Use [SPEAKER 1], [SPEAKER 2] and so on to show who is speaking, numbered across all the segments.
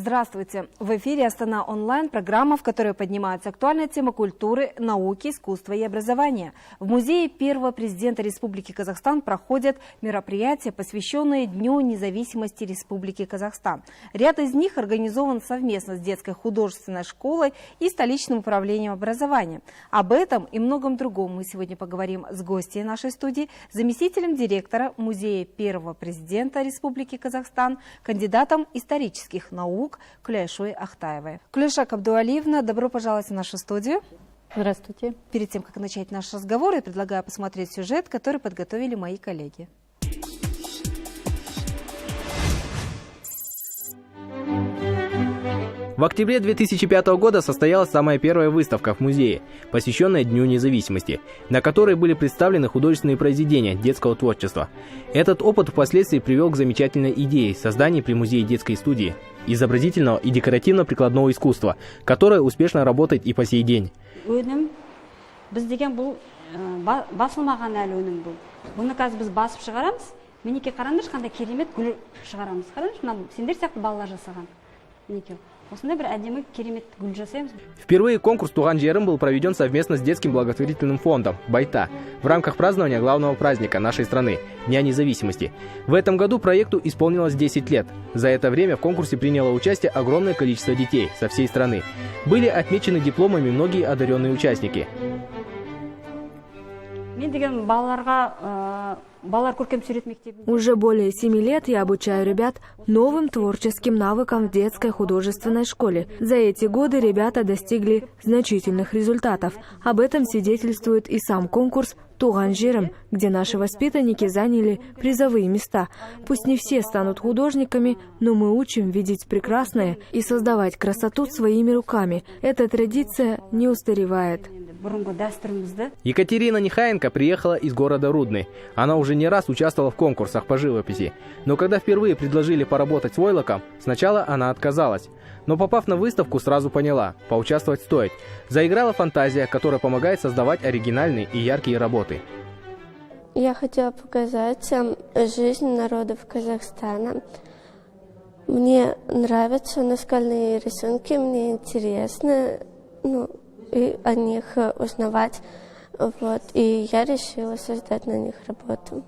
[SPEAKER 1] Здравствуйте! В эфире «Астана онлайн» программа, в которой поднимается актуальная тема культуры, науки, искусства и образования. В музее первого президента Республики Казахстан проходят мероприятия, посвященные Дню независимости Республики Казахстан. Ряд из них организован совместно с детской художественной школой и столичным управлением образования. Об этом и многом другом мы сегодня поговорим с гостьей нашей студии, заместителем директора музея первого президента Республики Казахстан, кандидатом исторических наук Куляйшой Ахтаевой. Куляша Кабдуалиевна, добро пожаловать в нашу студию.
[SPEAKER 2] Здравствуйте.
[SPEAKER 1] Перед тем, как начать наш разговор, я предлагаю посмотреть сюжет, который подготовили мои коллеги.
[SPEAKER 3] В октябре 2005 года состоялась самая первая выставка в музее, посвященная Дню независимости, на которой были представлены художественные произведения детского творчества. Этот опыт впоследствии привел к замечательной идее создания при музее детской студии изобразительного и декоративно-прикладного искусства, которое успешно работает и по сей день.
[SPEAKER 2] өнім біз деген бұл ә, ба- басылмаған әлі өнім бұл бұны қазір біз басып шығарамыз мінекей қараңдаршы қандай керемет гүл шығарамыз қараңдаршы мына сендер сияқты балалар жасаған мінекей
[SPEAKER 3] Впервые конкурс «Туган Жерым» был проведен совместно с детским благотворительным фондом «Байта» в рамках празднования главного праздника нашей страны – Дня независимости. В этом году проекту исполнилось 10 лет. За это время в конкурсе приняло участие огромное количество детей со всей страны. Были отмечены дипломами многие одаренные участники.
[SPEAKER 2] Мектебі
[SPEAKER 4] Уже более семи лет я обучаю ребят новым творческим навыкам в детской художественной школе. За эти годы ребята достигли значительных результатов. Об этом свидетельствует и сам конкурс «Туган жером», где наши воспитанники заняли призовые места. Пусть не все станут художниками, но мы учим видеть прекрасное и создавать красоту своими руками. Эта традиция не устаревает
[SPEAKER 2] енді бұрынғы дәстүрімізді
[SPEAKER 3] Екатерина Нехаенко приехала из города Рудный. Она уже не раз участвовала в конкурсах по живописи. Но когда впервые предложили поработать с войлоком, сначала она отказалась. Но попав на выставку, сразу поняла – поучаствовать стоит. Заиграла фантазия, которая помогает создавать оригинальные и яркие работы.
[SPEAKER 5] Я хотела показать эм, жизнь народов Казахстана. Мне нравятся наскальные рисунки, мне интересно ну, и о них э, узнавать. Вот, и я решила создать на них работу.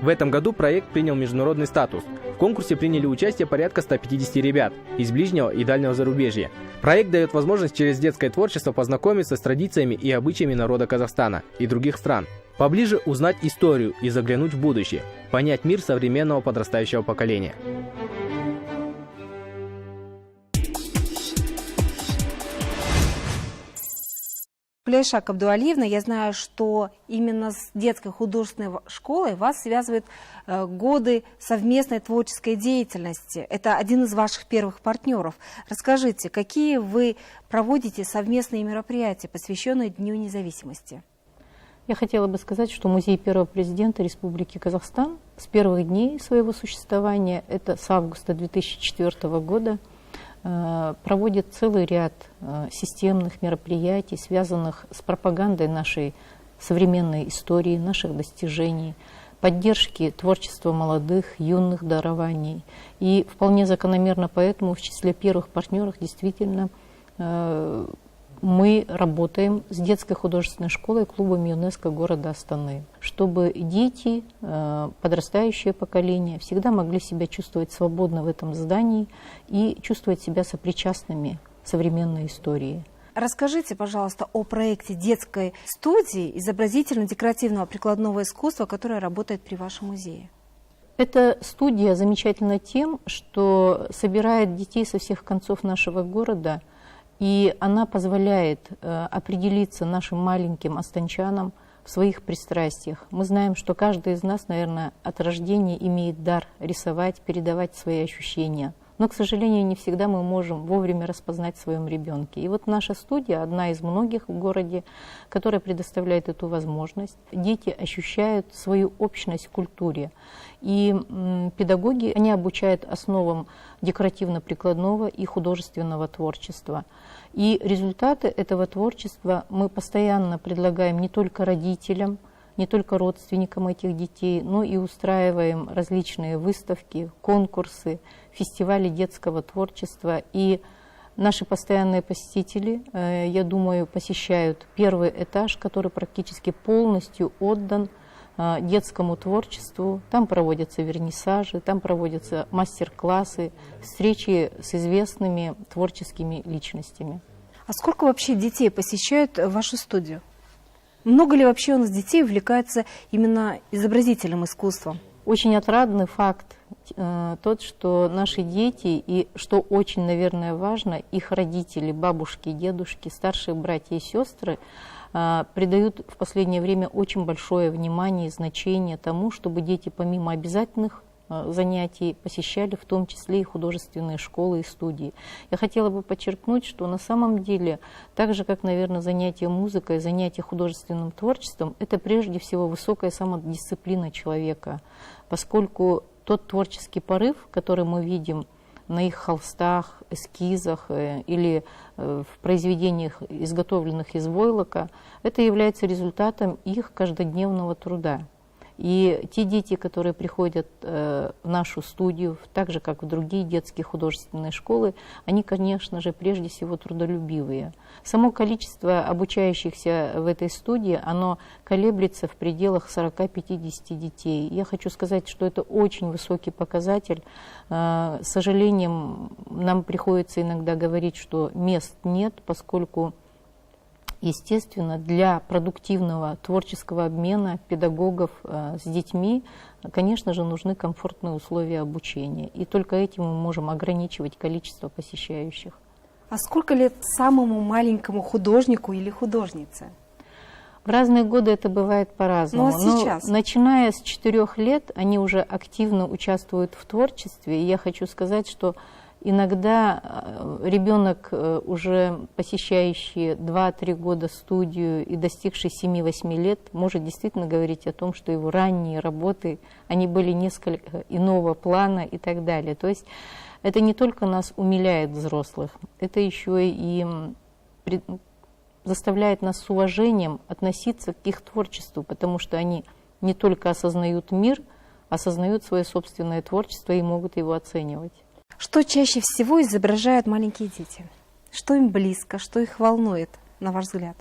[SPEAKER 3] В этом году проект принял международный статус. В конкурсе приняли участие порядка 150 ребят из ближнего и дальнего зарубежья. Проект дает возможность через детское творчество познакомиться с традициями и обычаями народа Казахстана и других стран. Поближе узнать историю и заглянуть в будущее, понять мир современного подрастающего поколения.
[SPEAKER 1] Куляйша Кабдуалиевна, я знаю, что именно с детской художественной школой вас связывают э, годы совместной творческой деятельности. Это один из ваших первых партнеров. Расскажите, какие вы проводите совместные мероприятия, посвященные Дню независимости?
[SPEAKER 6] Я хотела бы сказать, что музей первого президента Республики Казахстан с первых дней своего существования, это с августа 2004 года, проводит целый ряд э, системных мероприятий, связанных с пропагандой нашей современной истории, наших достижений, поддержки творчества молодых, юных дарований. И вполне закономерно поэтому в числе первых партнеров действительно э, мы работаем с детской художественной школой клубом ЮНЕСКО города Астаны, чтобы дети, э, подрастающее поколение всегда могли себя чувствовать свободно в этом здании и чувствовать себя сопричастными современной истории.
[SPEAKER 1] Расскажите, пожалуйста, о проекте детской студии изобразительно-декоративного прикладного искусства, которая работает при вашем музее.
[SPEAKER 6] Эта студия замечательна тем, что собирает детей со всех концов нашего города, и она позволяет э, определиться нашим маленьким останчанам в своих пристрастиях. Мы знаем, что каждый из нас, наверное, от рождения имеет дар рисовать, передавать свои ощущения. Но, к сожалению, не всегда мы можем вовремя распознать в своем ребенке. И вот наша студия, одна из многих в городе, которая предоставляет эту возможность. Дети ощущают свою общность в культуре. И педагоги, они обучают основам декоративно-прикладного и художественного творчества. И результаты этого творчества мы постоянно предлагаем не только родителям, не только родственникам этих детей, но и устраиваем различные выставки, конкурсы, фестивали детского творчества. И наши постоянные посетители, э, я думаю, посещают первый этаж, который практически полностью отдан э, детскому творчеству. Там проводятся вернисажи, там проводятся мастер-классы, встречи с известными творческими личностями.
[SPEAKER 1] А сколько вообще детей посещают вашу студию? Много ли вообще у нас детей увлекается именно изобразительным искусством?
[SPEAKER 6] Очень отрадный факт э, тот, что наши дети, и что очень, наверное, важно, их родители, бабушки, дедушки, старшие братья и сестры э, придают в последнее время очень большое внимание и значение тому, чтобы дети помимо обязательных занятий посещали в том числе и художественные школы и студии. Я хотела бы подчеркнуть, что на самом деле, так же как, наверное, занятие музыкой, занятие художественным творчеством, это прежде всего высокая самодисциплина человека, поскольку тот творческий порыв, который мы видим на их холстах, эскизах э, или э, в произведениях, изготовленных из войлока, это является результатом их каждодневного труда. И те дети, которые приходят э, в нашу студию, так же, как в другие детские художественные школы, они, конечно же, прежде всего трудолюбивые. Само количество обучающихся в этой студии, оно колеблется в пределах 40-50 детей. Я хочу сказать, что это очень высокий показатель. Э, с сожалением, нам приходится иногда говорить, что мест нет, поскольку Естественно, для продуктивного творческого обмена педагогов э, с детьми, конечно же, нужны комфортные условия обучения. И только этим мы можем ограничивать количество посещающих.
[SPEAKER 1] А сколько лет самому маленькому художнику или художнице?
[SPEAKER 6] В разные годы это бывает по-разному.
[SPEAKER 1] Ну, а сейчас?
[SPEAKER 6] Но начиная с четырех лет они уже активно участвуют в творчестве. И я хочу сказать, что Иногда э, ребенок, э, уже посещающий 2-3 года студию и достигший 7-8 лет, может действительно говорить о том, что его ранние работы, они были несколько иного плана и так далее. То есть это не только нас умиляет взрослых, это еще и заставляет нас с уважением относиться к их творчеству, потому что они не только осознают мир, осознают свое собственное творчество и могут его оценивать.
[SPEAKER 1] Что чаще всего изображают маленькие дети? Что им близко, что их волнует, на ваш взгляд?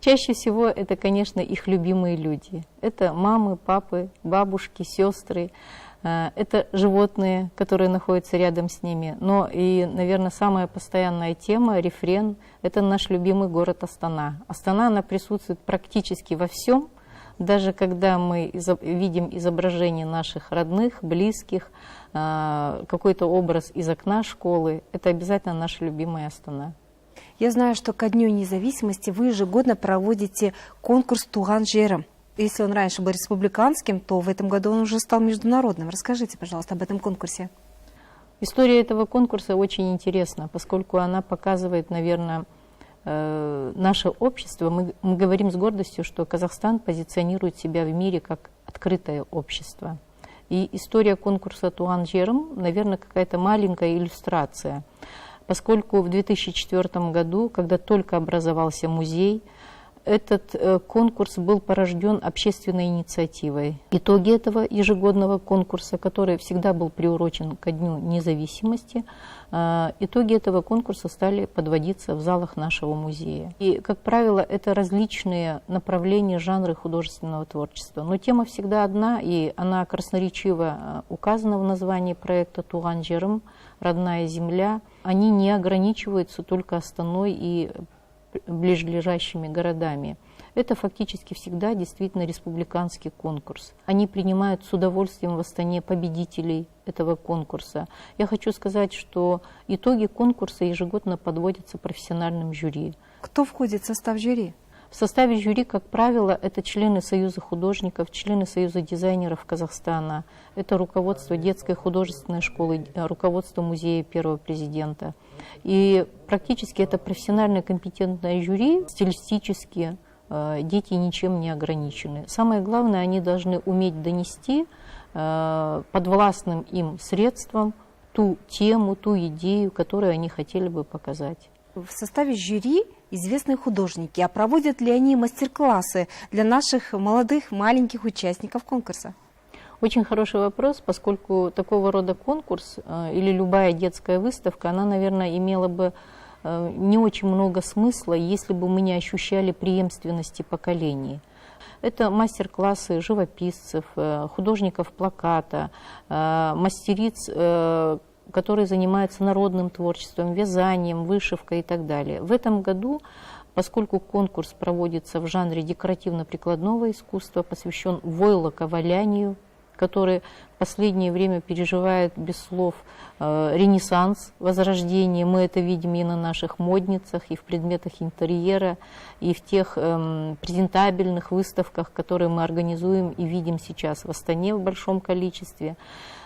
[SPEAKER 6] Чаще всего это, конечно, их любимые люди. Это мамы, папы, бабушки, сестры. Э, это животные, которые находятся рядом с ними. Но и, наверное, самая постоянная тема, рефрен, это наш любимый город Астана. Астана, она присутствует практически во всем, даже когда мы видим изображение наших родных, близких, а, какой-то образ из окна школы, это обязательно наша любимая Астана.
[SPEAKER 1] Я знаю, что ко Дню независимости вы ежегодно проводите конкурс «Туган жером». Если он раньше был республиканским, то в этом году он уже стал международным. Расскажите, пожалуйста, об этом конкурсе.
[SPEAKER 6] История этого конкурса очень интересна, поскольку она показывает, наверное, э, наше общество. Мы, мы говорим с гордостью, что Казахстан позиционирует себя в мире как открытое общество. И история конкурса Туан Жерм, наверное, какая-то маленькая иллюстрация. Поскольку в 2004 году, когда только образовался музей, этот э, конкурс был порожден общественной инициативой. Итоги этого ежегодного конкурса, который всегда был приурочен ко Дню независимости, э, итоги этого конкурса стали подводиться в залах нашего музея. И, как правило, это различные направления, жанры художественного творчества. Но тема всегда одна, и она красноречиво э, указана в названии проекта «Туган Жерм», «Родная земля». Они не ограничиваются только Астаной и ближайшими городами. Это фактически всегда действительно республиканский конкурс. Они принимают с удовольствием в Астане победителей этого конкурса. Я хочу сказать, что итоги конкурса ежегодно подводятся профессиональным жюри.
[SPEAKER 1] Кто входит в состав жюри?
[SPEAKER 6] В составе жюри, как правило, это члены Союза художников, члены Союза дизайнеров Казахстана, это руководство детской художественной школы, э, руководство музея первого президента. И практически это профессиональное компетентное жюри, стилистически э, дети ничем не ограничены. Самое главное, они должны уметь донести э, подвластным им средством ту тему, ту идею, которую они хотели бы показать.
[SPEAKER 1] В составе жюри известные художники. А проводят ли они мастер-классы для наших молодых, маленьких участников конкурса?
[SPEAKER 6] Очень хороший вопрос, поскольку такого рода конкурс э, или любая детская выставка, она, наверное, имела бы э, не очень много смысла, если бы мы не ощущали преемственности поколений. Это мастер-классы живописцев, э, художников плаката, мастериц, которые занимаются народным творчеством, вязанием, вышивкой и так далее. В этом году, поскольку конкурс проводится в жанре декоративно-прикладного искусства, посвящен войлоковалянию, который в последнее время переживает без слов э, ренессанс, возрождение. Мы это видим и на наших модницах, и в предметах интерьера, и в тех эм, презентабельных выставках, которые мы организуем и видим сейчас в Астане в большом количестве.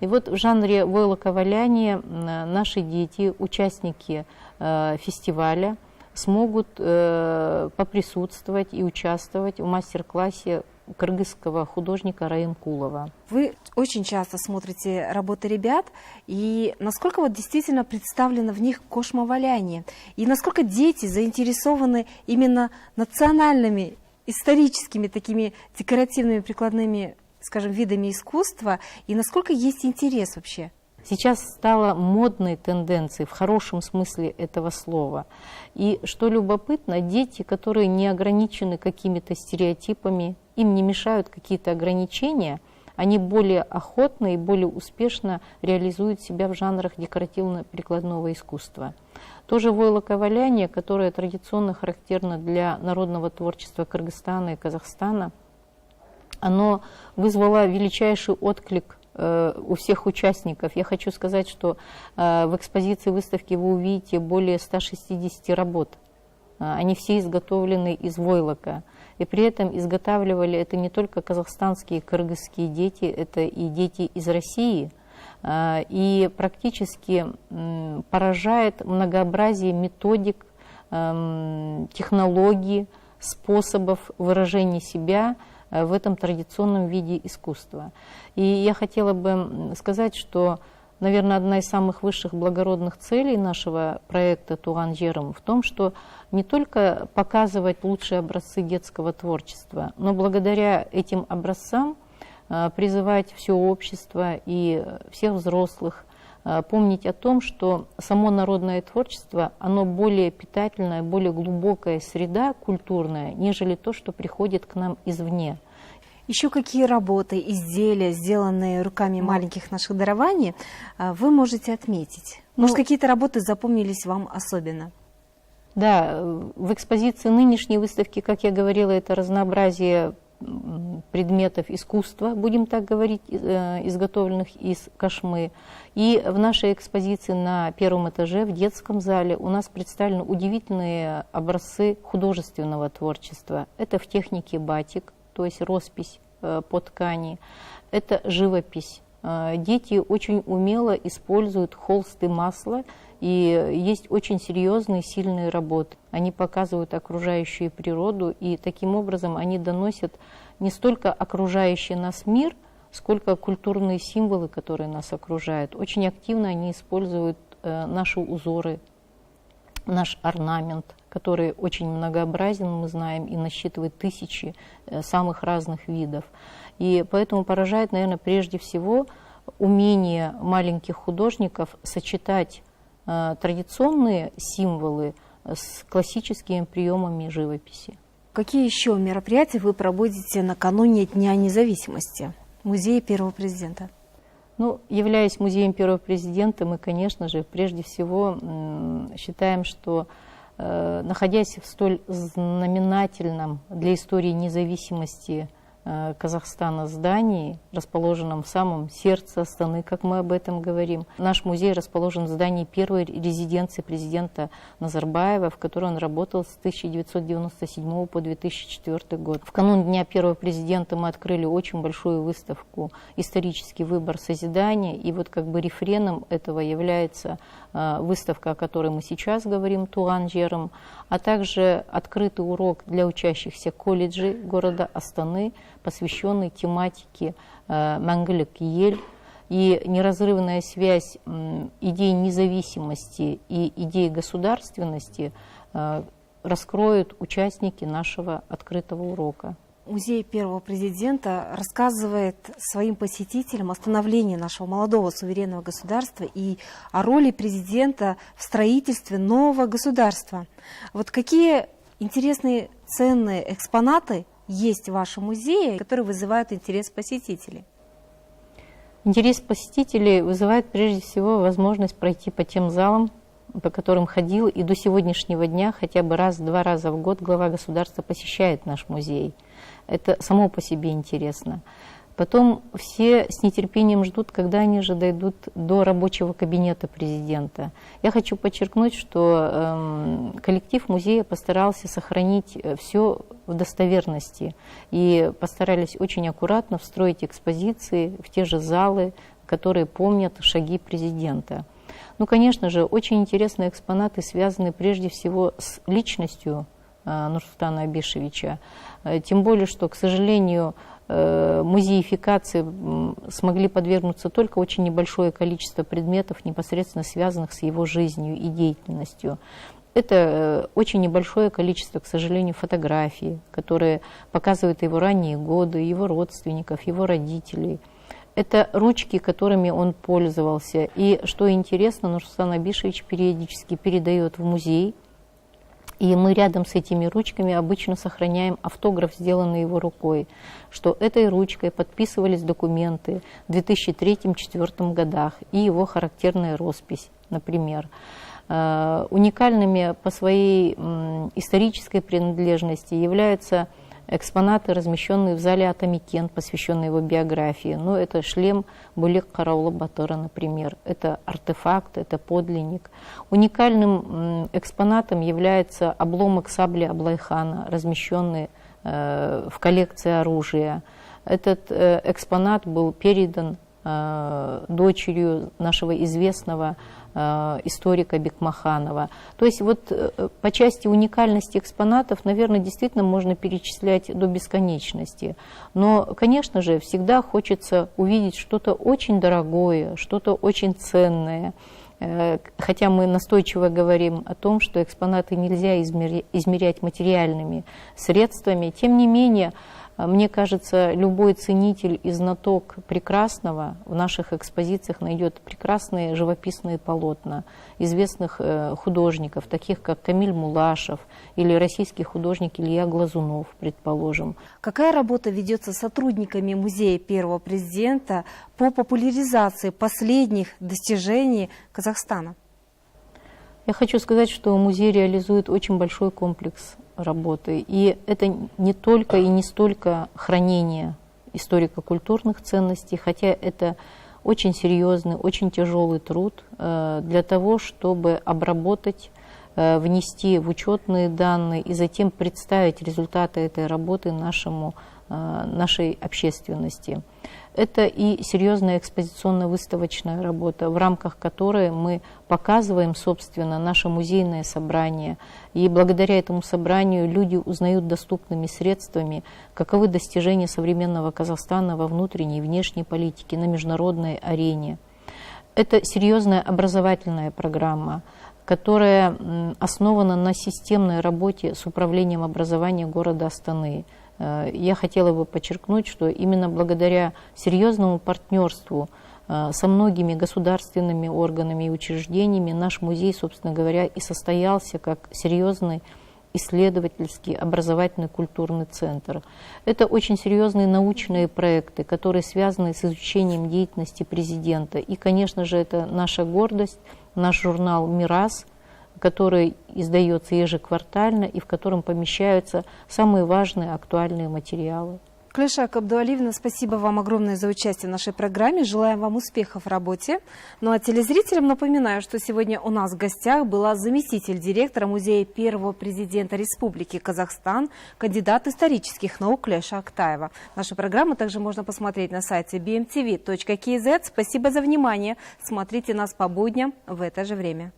[SPEAKER 6] И вот в жанре войлоковаляния наши дети, участники э, фестиваля, смогут э, поприсутствовать и участвовать в мастер-классе кыргызского художника Раимкулова.
[SPEAKER 1] Вы очень часто смотрите работы ребят, и насколько вот действительно представлено в них кошмоваляние, и насколько дети заинтересованы именно национальными, историческими такими декоративными прикладными, скажем, видами искусства, и насколько есть интерес вообще?
[SPEAKER 6] Сейчас стало модной тенденцией в хорошем смысле этого слова. И что любопытно, дети, которые не ограничены какими-то стереотипами, им не мешают какие-то ограничения, они более охотно и более успешно реализуют себя в жанрах декоративно-прикладного искусства. Тоже войлоковаляние, которое традиционно характерно для народного творчества Кыргызстана и Казахстана, оно вызвало величайший отклик э, у всех участников. Я хочу сказать, что э, в экспозиции выставки вы увидите более 160 работ. Э, они все изготовлены из войлока. И при этом изготавливали это не только казахстанские кыргызские дети, это и дети из России. И практически поражает многообразие методик, эм, технологий, способов выражения себя – в этом традиционном виде искусства. И я хотела бы сказать, что, наверное, одна из самых высших благородных целей нашего проекта «Туган Жером» в том, что не только показывать лучшие образцы детского творчества, но благодаря этим образцам э, призывать все общество и всех взрослых Э, помнить о том, что само народное творчество, оно более питательная, более глубокая среда культурная, нежели то, что приходит к нам извне.
[SPEAKER 1] Еще какие работы, изделия, сделанные руками маленьких наших дарований, э, вы можете отметить? Может,
[SPEAKER 6] Ну,
[SPEAKER 1] какие-то работы запомнились вам особенно?
[SPEAKER 6] Да, в экспозиции нынешней выставки, как я говорила, это разнообразие предметов искусства, будем так говорить, э, изготовленных из кошмы. И в нашей экспозиции на первом этаже, в детском зале, у нас представлены удивительные образцы художественного творчества. Это в технике батик, то есть роспись э, по ткани. Это живопись. Э, Дети очень умело используют холст и масло, и есть очень серьезные, сильные работы. Они показывают окружающую природу, и таким образом они доносят не столько окружающий нас мир, сколько культурные символы, которые нас окружают. Очень активно они используют э, наши узоры, наш орнамент, который очень многообразен, мы знаем, и насчитывает тысячи э, самых разных видов. И поэтому поражает, наверное, прежде всего умение маленьких художников сочетать традиционные символы с классическими приемами живописи.
[SPEAKER 1] Какие еще мероприятия вы проводите накануне Дня независимости в музее первого президента?
[SPEAKER 6] Ну, являясь музеем первого президента, мы, конечно же, прежде всего считаем, что э, находясь в столь знаменательном для истории независимости э, Казахстана здании, расположенном в самом сердце Астаны, как мы об этом говорим. Наш музей расположен в здании первой резиденции президента Назарбаева, в которой он работал с 1997 по 2004 год. В канун Дня первого президента мы открыли очень большую выставку «Исторический выбор созидания», и вот как бы рефреном этого является э, выставка, о которой мы сейчас говорим, «Туган Жером», а также открытый урок для учащихся колледжей города Астаны, посвященный тематике э, «Мәңгілік ель», и неразрывная связь идей независимости и идей государственности э, раскроют участники нашего открытого урока.
[SPEAKER 1] Музей первого президента рассказывает своим посетителям о становлении нашего молодого суверенного государства и о роли президента в строительстве нового государства. Вот какие интересные, ценные экспонаты есть в вашем музее, которые вызывают интерес посетителей?
[SPEAKER 6] Интерес посетителей вызывает прежде всего возможность пройти по тем залам, по которым ходил, и до сегодняшнего дня хотя бы раз-два раза в год глава государства посещает наш музей. Это само по себе интересно. Потом все с нетерпением ждут, когда они же дойдут до рабочего кабинета президента. Я хочу подчеркнуть, что эм, коллектив музея постарался сохранить все в достоверности и постарались очень аккуратно встроить экспозиции в те же залы, которые помнят шаги президента. Ну, конечно же, очень интересные экспонаты связаны прежде всего с личностью э, Нурсултана Абишевича. Э, тем более, что, к сожалению, э, музеификации смогли подвергнуться только очень небольшое количество предметов, непосредственно связанных с его жизнью и деятельностью. Это очень небольшое количество, к сожалению, фотографий, которые показывают его ранние годы, его родственников, его родителей – это ручки, которыми он пользовался. И что интересно, Нурсултан Абишевич периодически передает в музей, и мы рядом с этими ручками обычно сохраняем автограф, сделанный его рукой, что этой ручкой подписывались документы в 2003-2004 годах и его характерная роспись, например. Э, уникальными по своей исторической принадлежности являются экспонаты, размещенные в зале Атамикен, посвященные его биографии. Ну, это шлем Булик Караула Батора, например. Это артефакт, это подлинник. Уникальным экспонатом является обломок сабли Аблайхана, размещенный э, в коллекции оружия. Этот э, экспонат был передан э, дочерью нашего известного историка Бекмаханова. То есть вот э, по части уникальности экспонатов, наверное, действительно можно перечислять до бесконечности. Но, конечно же, всегда хочется увидеть что-то очень дорогое, что-то очень ценное. Э, хотя мы настойчиво говорим о том, что экспонаты нельзя измерять материальными средствами, тем не менее, мне кажется, любой ценитель и знаток прекрасного в наших экспозициях найдет прекрасные живописные полотна известных э, художников, таких как Камиль Мулашев или российский художник Илья Глазунов, предположим.
[SPEAKER 1] Какая работа ведется сотрудниками музея первого президента по популяризации последних достижений Казахстана?
[SPEAKER 6] Я хочу сказать, что музей реализует очень большой комплекс работы. И это не только и не столько хранение историко-культурных ценностей, хотя это очень серьезный, очень тяжелый труд э, для того, чтобы обработать, э, внести в учетные данные и затем представить результаты этой работы нашему, нашей общественности. Это и серьезная экспозиционно-выставочная работа, в рамках которой мы показываем, собственно, наше музейное собрание. И благодаря этому собранию люди узнают доступными средствами, каковы достижения современного Казахстана во внутренней и внешней политике, на международной арене. Это серьезная образовательная программа, которая основана на системной работе с управлением образования города Астаны – Э, я хотела бы подчеркнуть, что именно благодаря серьезному партнерству э, со многими государственными органами и учреждениями наш музей, собственно говоря, и состоялся как серьезный исследовательский, образовательный, культурный центр. Это очень серьезные научные проекты, которые связаны с изучением деятельности президента. И, конечно же, это наша гордость, наш журнал «Мирас», который издается ежеквартально и в котором помещаются самые важные актуальные материалы.
[SPEAKER 1] Клеша Кабдуалиевна, спасибо вам огромное за участие в нашей программе. Желаем вам успехов в работе. Ну а телезрителям напоминаю, что сегодня у нас в гостях была заместитель директора музея первого президента Республики Казахстан, кандидат исторических наук Клеша Актаева. Нашу программу также можно посмотреть на сайте bmtv.kz. Спасибо за внимание. Смотрите нас по будням в это же время.